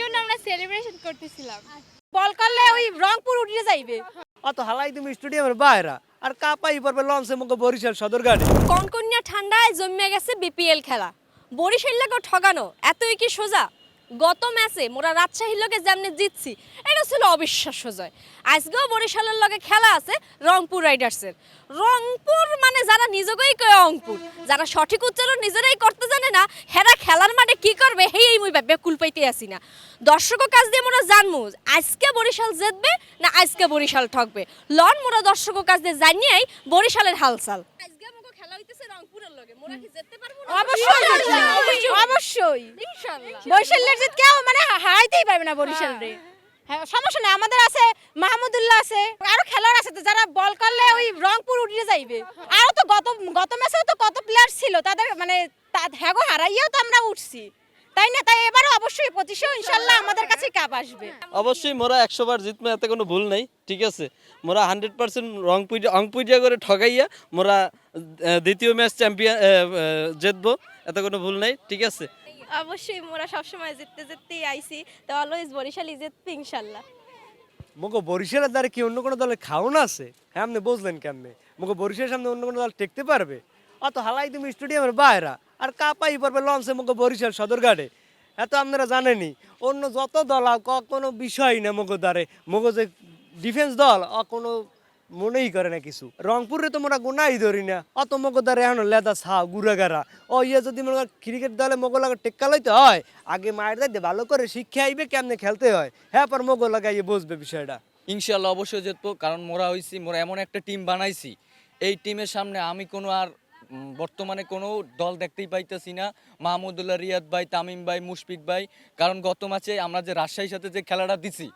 জন্য আমরা সেলিব্রেশন করতেছিলাম। বল করলে ওই রংপুর উঠে যাইবে। অত হালাই তুমি স্টেডিয়ামের বাইরা। আর কাপাই পড়বে লঞ্চে মুখে বরিশাল সদরঘাটে কনকনিয়া ঠান্ডায় জমে গেছে বিপিএল খেলা। বরিশাল্লাকে ঠগানো এতই কি সোজা? গত ম্যাচে মোরা রাজশাহীর লগে যেমনি জিতছি, এটা ছিল অবিশ্বাস্য জয়। আজকেও বরিশালের লগে খেলা আছে রংপুর রাইডার্সের। রংপুর মানে যারা নিজেকেই কয় রংপুর যারা সঠিক উচ্চারণ নিজেরাই করতে জানে না, হেরা খেলার মাঠে কি করবে হেই মুই ভাবে কুল পাইতে আসি না। দর্শকও কাজ দিয়ে মোরা জানমু, আজকে বরিশাল জিতবে না আজকে বরিশাল ঠকবে? লন মোরা দর্শকও কাজ দিয়ে জানিয়েই বরিশালের হালচাল। আজকে আমাকে খেলা হইতেছে রংপুরের লগে মোরা কি জিততে পারব না? অবশ্যই অবশ্যই। ইনশাআল্লাহ বরিশালের জিত কেউ মানে হারাইতেই পারবে না বরিশাল রে। হ্যাঁ। সমস্যা নেই আমাদের আছে মাহমুদুল্লাহ আছে। আরও খেলোয়াড় আছে তো যারা বল করলে ওই রংপুর উঠিয়ে যাইবে। আরও তো গত গত ম্যাচেও তো কত প্লেয়ার ছিল তাদের মানে হ্যাগো হারাইয়াও তো আমরা উঠছি। তাই না? তাই এবারও অবশ্যই পঁচিশেও ইনশাল্লাহ আমাদের কাছে কাপ আসবে। অবশ্যই মোরা একশো বার জিতবে এতে কোনো ভুল নেই ঠিক আছে? মোরা হান্ড্রেড পার্সেন্ট রং পুজা অং পুজা করে ঠগাইয়া মোরা দ্বিতীয় ম্যাচ চ্যাম্পিয়ন জিতবো এতে কোনো ভুল নেই ঠিক আছে? অবশ্যই মোরা সবসময় জিততে জিততেই আইছি তো অলওয়েজ বরিশালই জিতবে ইনশাল্লাহ। মুখে বরিশালের দ্বারা কি অন্য কোনো দলের খাওন আছে? হ্যাঁ আপনি বুঝলেন কেমনে? মুখে বরিশালের সামনে অন্য কোনো দল টেকতে পারবে? অত হালাই তুমি স্টেডিয়ামের বাইরা আর কাপাই পড়বে লঞ্চে মুখে বরিশাল সদরঘাটে। এত আপনারা জানেনি অন্য যত দল কোনো বিষয় না মুখো দ্বারে। মুখো যে ডিফেন্স দল অ কোনো মনেই করে না কিছু। রংপুরে তো মোরা গুনাই ধরি না। অত মগো দ্বারে এখন লেদা ছাও গুড়াগারা ও ইয়ে যদি মনে কর ক্রিকেট দলে মগো লাগে টেক্কা লইতে হয়, আগে মায়ের দাইতে ভালো করে শিক্ষা আইবে কেমনে খেলতে হয়। হ্যাঁ পর মগো লাগাইয়ে বুঝবে বিষয়টা। ইনশাল্লাহ অবশ্যই জিতবো, কারণ মোরা হইছি, মোরা এমন একটা টিম বানাইছি। এই টিমের সামনে আমি কোনো আর বর্তমানে কোনো দল দেখতেই পাইতেছি না। মাহমুদুল্লাহ রিয়াদ ভাই, তামিম ভাই, মুশফিক ভাই। কারণ গত ম্যাচে আমরা যে রাজশাহীর সাথে যে খেলাটা দিছি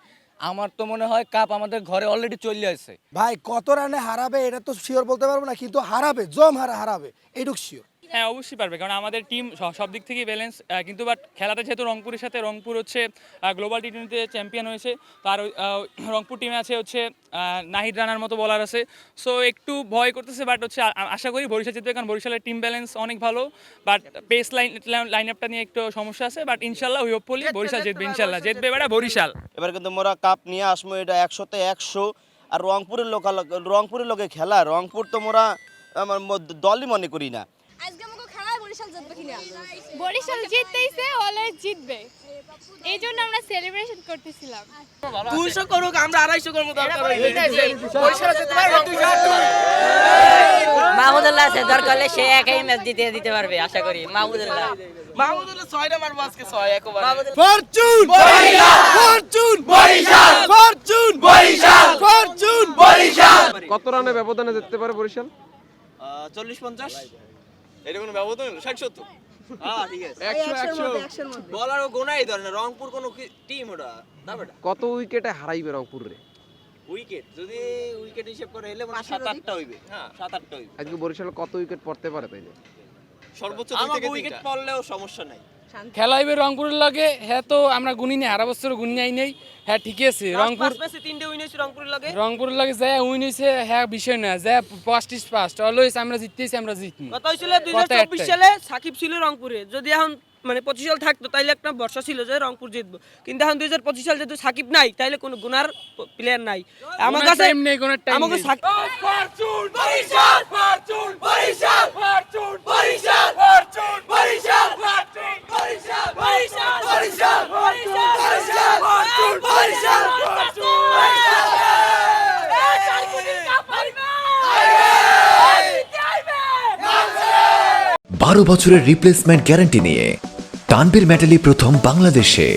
আমার তো মনে হয় কাপ আমাদের ঘরে অলরেডি চলে আসে ভাই, কত রানে হারাবে এটা তো শিওর বলতে পারব না, কিন্তু হারাবে, জম হারা হারাবে এটুক শিওর হ্যাঁ অবশ্যই পারবে। কারণ আমাদের টিম সব দিক থেকেই ব্যালেন্স কিন্তু বাট খেলাটা যেহেতু রংপুরের সাথে রংপুর হচ্ছে গ্লোবাল টি টোয়েন্টিতে চ্যাম্পিয়ন হয়েছে তার রংপুর টিমে আছে হচ্ছে নাহিদ রানার মতো বলার আছে। সো একটু ভয় করতেছে বাট হচ্ছে আশা করি বরিশাল জিতবে কারণ বরিশালের টিম ব্যালেন্স অনেক ভালো বাট পেস লাইন লাইন আপটা নিয়ে একটু সমস্যা আছে বাট ইনশাল্লাহ হোপফুলি বরিশাল জিতবে ইনশাল্লাহ। জিতবে বেটা বরিশাল। এবার কিন্তু মোরা কাপ নিয়ে আসব এটা একশোতে একশো আর রংপুরের লোকাল রংপুরের লোকে খেলা রংপুর তো মোরা আমার দলই মনে করি না। বরিশাল জিতবে কিনা? বরিশাল জিততেইছে অলওয়েজ জিতবে। এই জন্য আমরা সেলিব্রেশন করতেছিলাম। করুক আমরা আড়াইশো করব মাহমুদুল্লাহ আছে দরকার হলে সে একাই ম্যাচ দিতে দিতে পারবে আশা করি। মাহমুদুল্লাহ। মাহমুদুল্লাহ ছয়টা মারবো আজকে ছয় একবার। Fortune! Fortune! Barishal! Fortune! Barishal! Fortune! Barishal! কত রানে ব্যবধানে জিততে পারে বরিশাল? চল্লিশ পঞ্চাশ। এটা কোনো ব্যবধান হলো? ষাট সত্তর? হ্যাঁ ঠিক আছে। একশো একশো বলারও গোনাই ধরে না রংপুর কোনো টিম ওটা? না বেটা? কত উইকেটে হারাইবে রংপুর রে উইকেট যদি উইকেট হিসেব করে এলে মানে সাত আটটা হইবে। হ্যাঁ সাত আটটা হইবে। আজকে বরিশাল কত উইকেট পড়তে পারে তাইলে? সর্বোচ্চ আমাকে উইকেট পড়লেও সমস্যা নাই। খেলা হইবে রংপুরের লাগে হ্যাঁ তো আমরা গুনি নেই হারা বছর গুনি আই নেই। হ্যাঁ ঠিক আছে রংপুর তিনটে উইন হয়েছে রংপুরের লাগে। রংপুরের লাগে যায় উইন হয়েছে হ্যাঁ বিষয় না যায় ফার্স্ট ইস ফার্স্ট অলওয়েজ আমরা জিততেছি আমরা জিতনি কথা হয়েছিল দুই চব্বিশ। সালে সাকিব ছিল রংপুরে। যদি এখন মানে পঁচিশ সাল থাকতো তাইলে একটা বর্ষা ছিল যে রংপুর জিতবো। কিন্তু এখন দুই হাজার পঁচিশ সাল যেহেতু সাকিব নাই তাইলে কোনো গুনার প্লেয়ার নাই। আমার কোনো কাছে time নেই, কোনো time আমাকে নেই। সাকিব বারো বছরের রিপ্লেসমেন্ট গ্যারান্টি নিয়ে তানবীর মেটালি প্রথম বাংলাদেশে।